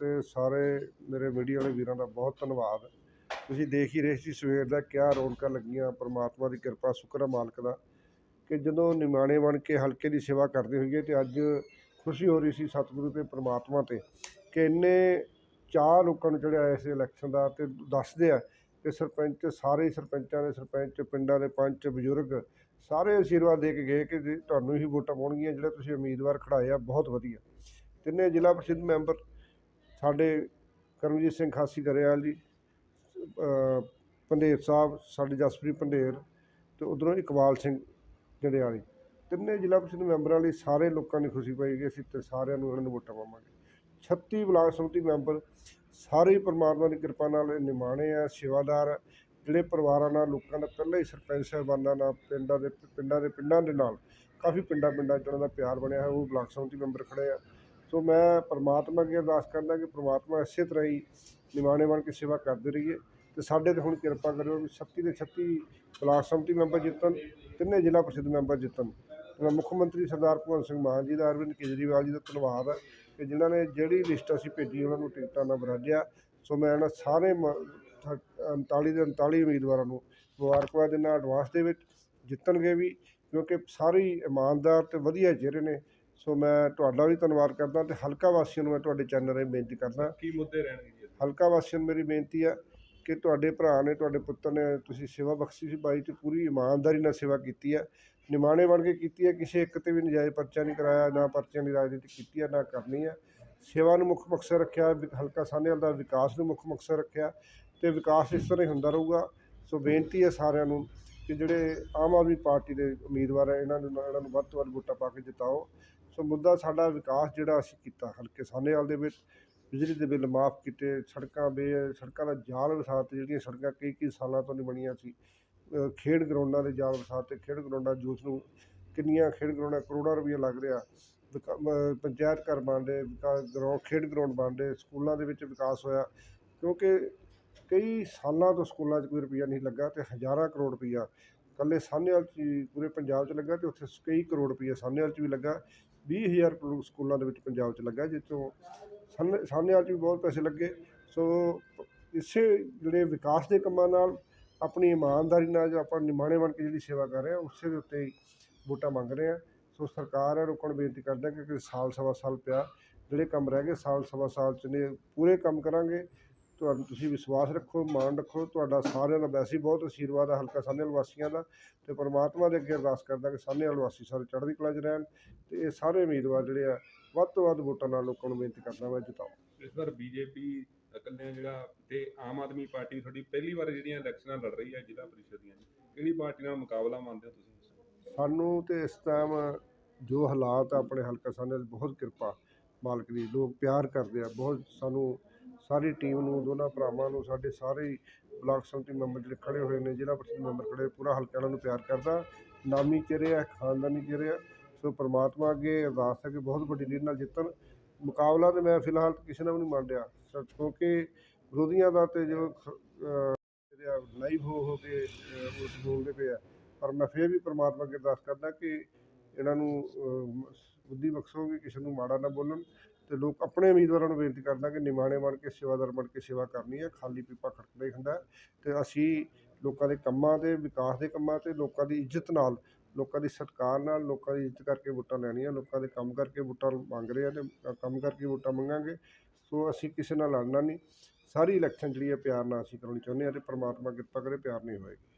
ਤੇ ਸਾਰੇ ਮੇਰੇ ਮੀਡੀਆ ਵਾਲੇ ਵੀਰਾਂ ਦਾ ਬਹੁਤ ਧੰਨਵਾਦ। ਤੁਸੀਂ ਦੇਖ ਹੀ ਰਹੇ ਸੀ ਸਵੇਰ ਦਾ ਕਿਆ ਰੌਣਕਾਂ ਲੱਗੀਆਂ, ਪ੍ਰਮਾਤਮਾ ਦੀ ਕਿਰਪਾ, ਸ਼ੁਕਰ ਹੈ ਮਾਲਕ ਦਾ, ਕਿ ਜਦੋਂ ਨਿਮਾਣੇ ਬਣ ਕੇ ਹਲਕੇ ਦੀ ਸੇਵਾ ਕਰਦੇ ਹੋਈਏ ਤੇ ਅੱਜ ਖੁਸ਼ੀ ਹੋ ਰਹੀ ਸੀ ਸਤਿਗੁਰੂ ਤੇ ਪ੍ਰਮਾਤਮਾ ਤੇ ਕਿ ਇੰਨੇ ਚਾਹ ਲੋਕਾਂ ਨੂੰ ਚੜਿਆ ਇਸ ਇਲੈਕਸ਼ਨ ਦਾ ਤੇ ਦੱਸਦੇ ਆ ਕਿ ਸਰਪੰਚ ਸਾਰੇ ਸਰਪੰਚਾਂ ਦੇ ਸਰਪੰਚ, ਪਿੰਡਾਂ ਦੇ ਪੰਚ, ਬਜ਼ੁਰਗ ਸਾਰੇ ਆਸ਼ੀਰਵਾਦ ਦੇ ਕੇ ਗਏ ਕਿ ਜੀ ਤੁਹਾਨੂੰ ਹੀ ਵੋਟਾਂ ਪਾਉਣਗੀਆਂ, ਜਿਹੜਾ ਤੁਸੀਂ ਉਮੀਦਵਾਰ ਖੜਾਏ ਆ, ਬਹੁਤ ਵਧੀਆ। ਤਿੰਨੇ ਜ਼ਿਲ੍ਹਾ ਪ੍ਰੀਸ਼ਦ ਮੈਂਬਰ ਸਾਡੇ ਕਰਮਜੀਤ ਸਿੰਘ ਖਾਸੀ ਗਰੇਵਾਲ ਜੀ ਅ, ਸਾਹਿਬ ਸਾਡੇ ਜਸਪ੍ਰੀਤ ਪੰਡੇਰ ਤੇ ਉਧਰੋਂ ਇਕਬਾਲ ਸਿੰਘ ਜੜਿਆਲੀ ਤਿੰਨੇ ਜ਼ਿਲ੍ਹਾ ਪ੍ਰੀਸ਼ਦ ਮੈਂਬਰਾਂ ਲਈ ਸਾਰੇ ਲੋਕਾਂ ਦੀ ਖੁਸ਼ੀ ਪਾਈ ਕਿ ਅਸੀਂ ਤੇ ਸਾਰਿਆਂ ਨੂੰ ਇਹਨਾਂ ਨੂੰ ਵੋਟਾਂ ਪਾਵਾਂਗੇ। 36 ਬਲਾਕ ਸਮਿਤੀ ਮੈਂਬਰ ਸਾਰੇ ਪਰਮਾਤਮਾ ਦੀ ਕਿਰਪਾ ਨਾਲ ਨਿਮਾਣੇ ਆ ਸੇਵਾਦਾਰ ਆ, ਜਿਹੜੇ ਪਰਿਵਾਰਾਂ ਨਾਲ ਲੋਕਾਂ ਦਾ ਪਹਿਲਾਂ ਹੀ ਸਰਪੰਚ ਸਾਹਿਬਾਨਾਂ ਨਾਲ ਪਿੰਡਾਂ ਦੇ ਪਿੰਡਾਂ ਦੇ ਪਿੰਡਾਂ ਦੇ ਨਾਲ ਕਾਫੀ ਪਿੰਡਾਂ ਪਿੰਡਾਂ 'ਚ ਉਹਨਾਂ ਦਾ ਪਿਆਰ ਬਣਿਆ ਹੈ ਉਹ ਬਲਾਕ ਸਮਿਤੀ ਮੈਂਬਰ ਖੜੇ ਆ। ਸੋ ਮੈਂ ਪਰਮਾਤਮਾ ਅੱਗੇ ਅਰਦਾਸ ਕਰਦਾ ਕਿ ਪ੍ਰਮਾਤਮਾ ਇਸੇ ਤਰ੍ਹਾਂ ਹੀ ਨਿਮਾਣੇ ਬਣ ਕੇ ਸੇਵਾ ਕਰਦੇ ਰਹੀਏ ਤੇ ਸਾਡੇ ਤੇ ਹੁਣ ਕਿਰਪਾ ਕਰਿਓ ਵੀ 36 ਦੇ 36 ਬਲਾਕ ਸਮਿਤੀ ਮੈਂਬਰ ਜਿੱਤਣ, ਤਿੰਨੇ ਜ਼ਿਲ੍ਹਾ ਪ੍ਰੀਸ਼ਦ ਮੈਂਬਰ ਜਿੱਤਣ। ਮੈਂ ਮੁੱਖ ਮੰਤਰੀ ਸਰਦਾਰ ਭਗਵੰਤ ਸਿੰਘ ਮਾਨ ਜੀ ਦਾ, ਅਰਵਿੰਦ ਕੇਜਰੀਵਾਲ ਜੀ ਦਾ ਧੰਨਵਾਦ ਹੈ ਕਿ ਜਿਨ੍ਹਾਂ ਨੇ ਜਿਹੜੀ ਲਿਸਟ ਅਸੀਂ ਭੇਜੀ, ਉਹਨਾਂ ਨੂੰ ਟਿਕਟਾਂ ਨਾਲ ਬਰਾਜਿਆ ਸੋ ਮੈਂ ਇਹਨਾਂ ਸਾਰੇ ਮ- 39 ਦੇ 39 ਉਮੀਦਵਾਰਾਂ ਨੂੰ ਮੁਬਾਰਕਬਾਦ ਦਿੰਦਾ ਐਡਵਾਂਸ ਦੇ ਵਿੱਚ ਜਿੱਤਣਗੇ ਵੀ, ਕਿਉਂਕਿ ਸਾਰੇ ਇਮਾਨਦਾਰ ਤੇ ਵਧੀਆ ਚਿਹਰੇ ਨੇ। ਸੋ ਮੈਂ ਤੁਹਾਡਾ ਵੀ ਧੰਨਵਾਦ ਕਰਦਾ ਤੇ ਹਲਕਾ ਵਾਸੀਆਂ ਨੂੰ ਮੈਂ ਤੁਹਾਡੇ ਚੈਨਲ ਰਾਹੀਂ ਬੇਨਤੀ ਕਰਦਾ। ਕੀ ਮੁੱਦੇ ਰਹਿਣਗੇ ਜੀ ਹਲਕਾ ਵਾਸੀਆਂ ਨੂੰ ਮੇਰੀ ਬੇਨਤੀ ਹੈ ਕਿ ਤੁਹਾਡੇ ਭਰਾ ਨੇ ਤੁਹਾਡੇ ਪੁੱਤਰ ਨੇ ਤੁਸੀਂ ਸੇਵਾ ਬਖਸ਼ੀ ਸੀ ਬਾਈ ਤੇ ਪੂਰੀ ਇਮਾਨਦਾਰੀ ਨਾਲ ਸੇਵਾ ਕੀਤੀ ਹੈ ਨਿਮਾਣੇ ਬਣ ਕੇ ਕੀਤੀ ਹੈ ਕਿਸੇ ਇੱਕ ਤੇ ਵੀ ਨਜਾਇਜ਼ ਪਰਚਾ ਨਹੀਂ ਕਰਾਇਆ ਨਾ ਪਰਚਿਆਂ ਦੀ ਰਾਜਨੀਤੀ ਕੀਤੀ ਹੈ ਨਾ ਕਰਨੀ ਹੈ ਸੇਵਾ ਨੂੰ ਮੁੱਖ ਮਕਸਦ ਰੱਖਿਆ ਹਲਕਾ ਸਾਹਨੇਵਾਲ ਦਾ ਵਿਕਾਸ ਨੂੰ ਮੁੱਖ ਮਕਸਦ ਰੱਖਿਆ ਤੇ ਵਿਕਾਸ ਇਸ ਤਰ੍ਹਾਂ ਹੀ ਹੁੰਦਾ ਰਹੂਗਾ। ਸੋ ਬੇਨਤੀ ਹੈ ਸਾਰਿਆਂ ਨੂੰ ਕਿ ਜਿਹੜੇ ਆਮ ਆਦਮੀ ਪਾਰਟੀ ਦੇ ਉਮੀਦਵਾਰ ਹੈ ਇਹਨਾਂ ਨੂੰ ਇਹਨਾਂ ਨੂੰ ਵੱਧ ਤੋਂ ਵੱਧ ਵੋਟਾਂ ਪਾ ਕੇ ਜਿਤਾਓ। ਸੋ ਮੁੱਦਾ ਸਾਡਾ ਵਿਕਾਸ ਜਿਹੜਾ ਅਸੀਂ ਕੀਤਾ, ਹਲਕੇ ਸਾਨੇਵਾਲ ਦੇ ਵਿੱਚ ਬਿਜਲੀ ਦੇ ਬਿੱਲ ਮਾਫ ਕੀਤੇ, ਸੜਕਾਂ ਬੇ, ਸੜਕਾਂ ਦਾ ਜਾਲ ਵਿਛਾਤੇ ਜਿਹੜੀਆਂ ਸੜਕਾਂ ਕਈ ਕਈ ਸਾਲਾਂ ਤੋਂ ਨਹੀਂ ਬਣੀਆਂ ਸੀ ਖੇਡ ਗਰਾਊਂਡਾਂ ਦੇ ਜਾਲ ਵਿਸਾਤ ਵਿਛਾਤੇ ਖੇਡ ਗਰਾਊਂਡਾਂ ਯੂਥ ਨੂੰ ਕਿੰਨੀਆਂ ਖੇਡ ਗਰਾਊਂਡਾਂ ਕਰੋੜਾਂ ਰੁਪਈਆ ਲੱਗ ਰਿਹਾ। ਵਿਕਾ- ਪੰਚਾਇਤ ਘਰ ਬਣ ਰਹੇ ਵਿਕਾਸ ਗਰਾਊਂਡ ਖੇਡ ਗਰਾਊਂਡ ਬਣ ਰਹੇ, ਸਕੂਲਾਂ ਦੇ ਵਿੱਚ ਵਿਕਾਸ ਹੋਇਆ, ਕਿਉਂਕਿ ਕਈ ਸਾਲਾਂ ਤੋਂ ਸਕੂਲਾਂ 'ਚ ਕੋਈ ਰੁਪਈਆ ਨਹੀਂ ਲੱਗਾ ਤੇ ਹਜ਼ਾਰਾਂ ਕਰੋੜ ਰੁਪਈਆ ਇਕੱਲੇ ਸਾਹਨੇਵਾਲ 'ਚ ਹੀ ਪੂਰੇ ਪੰਜਾਬ 'ਚ ਲੱਗਾ ਤੇ ਉੱਥੇ ਕਈ ਕਰੋੜ ਰੁਪਈਆ ਸਾਹਨੇਵਾਲ 'ਚ ਵੀ ਲੱਗਾ। 20000 ਕਰੋੜ ਸਕੂਲਾਂ ਦੇ ਵਿੱਚ ਪੰਜਾਬ 'ਚ ਲੱਗਾ, ਜਿੱਥੋਂ ਤੋਂ ਸਾਹਨੇ, ਸਾਹਨੇਵਾਲ 'ਚ ਵੀ ਬਹੁਤ ਪੈਸੇ ਲੱਗੇ। ਸੋ ਇਸੇ ਜਿਹੜੇ ਵਿਕਾਸ ਦੇ ਕੰਮਾਂ ਨਾਲ ਆਪਣੀ ਇਮਾਨਦਾਰੀ ਨਾਲ ਜੋ ਆਪਾਂ ਨਿਮਾਣੇ ਬਣ ਕੇ ਜਿਹੜੀ ਸੇਵਾ ਕਰ ਰਹੇ ਹਾਂ, ਉਸੇ ਦੇ ਉੱਤੇ ਹੀ ਵੋਟਾਂ ਮੰਗ ਰਹੇ ਹਾਂ। ਸੋ ਸਰਕਾਰ ਹੈ ਲੋਕਾਂ ਨੂੰ ਬੇਨਤੀ ਕਰਦਾ ਕਿ ਕਿ ਸਾਲ ਸਵਾ ਸਾਲ ਪਿਆ, ਜਿਹੜੇ ਕੰਮ ਰਹਿ ਗਏ ਸਾਲ ਸਵਾ ਸਾਲ 'ਚ ਨੇ, ਪੂਰੇ ਕੰਮ ਕਰਾਂਗੇ। ਤੁਹਾਨੂੰ ਤੁਸੀਂ ਵਿਸ਼ਵਾਸ ਰੱਖੋ ਮਾਣ ਰੱਖੋ ਤੁਹਾਡਾ ਸਾਰਿਆਂ ਦਾ ਵੈਸੇ ਹੀ ਬਹੁਤ ਆਸ਼ੀਰਵਾਦ ਹੈ ਹਲਕਾ ਸਾਹਨੇਵਾਲ ਵਾਸੀਆਂ ਦਾ ਤੇ ਪਰਮਾਤਮਾ ਦੇ ਅੱਗੇ ਅਰਦਾਸ ਕਰਦਾ ਕਿ ਸਾਹਨੇਵਾਲ ਵਾਸੀ ਸਾਰੇ ਚੜ੍ਹਦੀ ਕਲਾ 'ਚ ਰਹਿਣ ਤੇ ਇਹ ਸਾਰੇ ਉਮੀਦਵਾਰ ਜਿਹੜੇ ਆ ਵੱਧ ਤੋਂ ਵੱਧ ਵੋਟਾਂ ਨਾਲ ਲੋਕਾਂ ਨੂੰ ਬੇਨਤੀ ਕਰਦਾ ਮੈਂ ਜਿਤਾਓ। ਇਸ ਵਾਰ ਬੀਜੇਪੀ ਇਕੱਲਿਆਂ ਜਿਹੜਾ ਤੇ ਆਮ ਆਦਮੀ ਪਾਰਟੀ ਤੁਹਾਡੀ ਪਹਿਲੀ ਵਾਰ ਜਿਹੜੀਆਂ ਇਲੈਕਸ਼ਨਾਂ ਲੜ ਰਹੀ ਹੈ ਜ਼ਿਲ੍ਹਾ ਪ੍ਰੀਸ਼ਦ ਦੀਆਂ ਕਿਹੜੀ ਪਾਰਟੀ ਨਾਲ ਮੁਕਾਬਲਾ ਮੰਨਦੇ ਹੋ ਤੁਸੀਂ ਸਾਨੂੰ ਤੇ ਇਸ ਟਾਈਮ ਜੋ ਹਾਲਾਤ ਆ ਆਪਣੇ ਹਲਕਾ ਸਾਹਨੇ ਬਹੁਤ ਕਿਰਪਾ ਮਾਲਕ ਦੀ ਲੋਕ ਪਿਆਰ ਕਰਦੇ ਆ ਬਹੁਤ ਸਾਨੂੰ ਸਾਰੀ ਟੀਮ ਨੂੰ ਦੋਨਾਂ ਭਰਾਵਾਂ ਨੂੰ ਸਾਡੇ ਸਾਰੇ ਬਲਾਕ ਸੰਮਤੀ ਮੈਂਬਰ ਜਿਹੜੇ ਖੜੇ ਹੋਏ ਨੇ ਜ਼ਿਲ੍ਹਾ ਪ੍ਰੀਸ਼ਦ ਮੈਂਬਰ ਖੜੇ ਪੂਰਾ ਹਲਕਾ ਇਹਨਾਂ ਨੂੰ ਪਿਆਰ ਕਰਦਾ। ਨਾਮੀ ਚਿਹਰੇ ਆ ਖਾਨਦਾਨੀ ਚਿਹਰੇ ਸੋ ਪ੍ਰਮਾਤਮਾ ਅੱਗੇ ਅਰਦਾਸ ਹੈ ਕਿ ਬਹੁਤ ਵੱਡੀ ਲੀਡ ਨਾਲ ਜਿੱਤਣ। ਮੁਕਾਬਲਾ ਤੇ ਮੈਂ ਫਿਲਹਾਲ ਕਿਸੇ ਨਾਲ ਵੀ ਨਹੀਂ ਮੰਨ ਰਿਹਾ ਕਿਉਂਕਿ ਵਿਰੋਧੀਆਂ ਦਾ ਤੇ ਜੋ ਲਾਈਵ ਹੋ ਹੋ ਕੇ ਉਸ ਬੋਲਦੇ ਪਏ ਆ। ਪਰ ਮੈਂ ਫਿਰ ਵੀ ਪ੍ਰਮਾਤਮਾ ਅੱਗੇ ਅਰਦਾਸ ਕਰਦਾ ਕਿ ਇਹਨਾਂ ਨੂੰ ਅਹ, ਬੁੱਧੀ ਬਖਸ਼ੋ ਕਿ ਕਿਸੇ ਨੂੰ ਮਾੜਾ ਨਾ ਬੋਲਣ। ਤੇ ਲੋਕ ਆਪਣੇ ਉਮੀਦਵਾਰਾਂ ਨੂੰ ਬੇਨਤੀ ਕਰਦਾ ਕਿ ਨਿਮਾਣੇ ਬਣ ਕੇ, ਸੇਵਾਦਾਰ ਬਣ ਕੇ ਸੇਵਾ ਕਰਨੀ ਹੈ, ਖਾਲੀ ਪੀਪਾ ਖੜਕਦਾ ਹੀ ਹੁੰਦਾ ਹੈ ਤੇ ਅਸੀਂ ਲੋਕਾਂ ਦੇ ਕੰਮਾਂ ਦੇ, ਵਿਕਾਸ ਦੇ ਕੰਮਾਂ ਤੇ ਲੋਕਾਂ ਦੀ ਇੱਜ਼ਤ ਨਾਲ, ਲੋਕਾਂ ਦੀ ਸਤਿਕਾਰ ਨਾਲ, ਲੋਕਾਂ ਦੀ ਇੱਜ਼ਤ ਕਰਕੇ ਵੋਟਾਂ ਲੈਣੀਆਂ, ਲੋਕਾਂ ਦੇ ਕੰਮ ਕਰਕੇ ਵੋਟਾਂ ਮੰਗ ਰਹੇ ਆ ਤੇ ਕੰਮ ਕਰਕੇ ਵੋਟਾਂ ਮੰਗਾਂਗੇ। ਸੋ ਅਸੀਂ ਕਿਸੇ ਨਾਲ ਲੜਨਾ ਨਹੀਂ। ਸਾਰੀ ਇਲੈਕਸ਼ਨ ਜਿਹੜੀ ਹੈ ਪਿਆਰ ਨਾਲ ਅਸੀਂ ਕਰਾਉਣੀ ਚਾਹੁੰਦੇ ਹਾਂ ਤੇ ਪ੍ਰਮਾਤਮਾ ਕਿਰਪਾ ਕਰੇ ਪਿਆਰ ਨਹੀਂ ਹੋਏਗੀ।